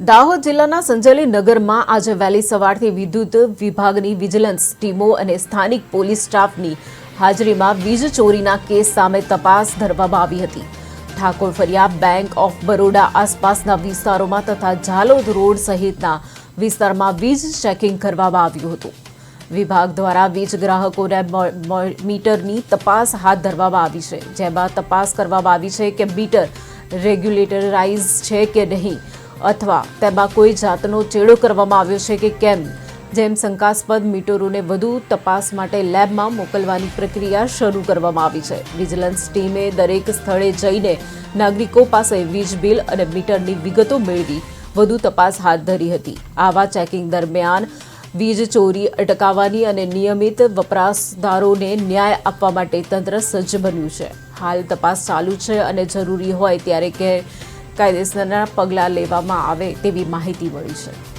દાહોદ જિલ્લાના સંજલી નગરમાં આજે વહેલી સવારથી વિદ્યુત વિભાગની વિજિલન્સ ટીમો અને સ્થાનિક પોલીસ સ્ટાફની હાજરીમાં વીજ ચોરીના કેસ સામે તપાસ ધરવામાં આવી હતી. ઠાકોર ફરિયા બેંક ઓફ બરોડા આસપાસના વિસ્તારોમાં તથા ઝાલોદ રોડ સહિતના વિસ્તારમાં વીજ ચેકિંગ કરવામાં આવ્યું હતું. વિભાગ દ્વારા વીજ ગ્રાહકોને મીટરની તપાસ હાથ ધરવામાં આવી છે. જેમાં તપાસ કરવામાં આવી છે કે મીટર રેગ્યુલેટરાઇઝ છે કે નહીં. અથવા તેમાં કોઈ જાતનો ચેડો કરવામાં આવ્યો છે કે કેમ? જેમ શંકાસ્પદ મીટરોને વધુ તપાસ માટે લેબમાં મોકલવાની પ્રક્રિયા શરૂ કરવામાં આવી છે. વિજિલન્સ ટીમે દરેક સ્થળે જઈને નાગરિકો પાસે વીજ બિલ અને મીટરની વિગતો મેળવી, વધુ તપાસ હાથ ધરી હતી. આવા ચેકિંગ દરમિયાન વીજ ચોરી અટકાવવાની અને નિયમિત વપરાશદારોને ન્યાય આપવા માટે તંત્ર સજ્જ બન્યું છે. હાલ તપાસ ચાલુ છે અને જરૂરી હોય ત્યારે કે કાયદેસરના પગલાં લેવામાં આવે તેવી માહિતી મળી છે.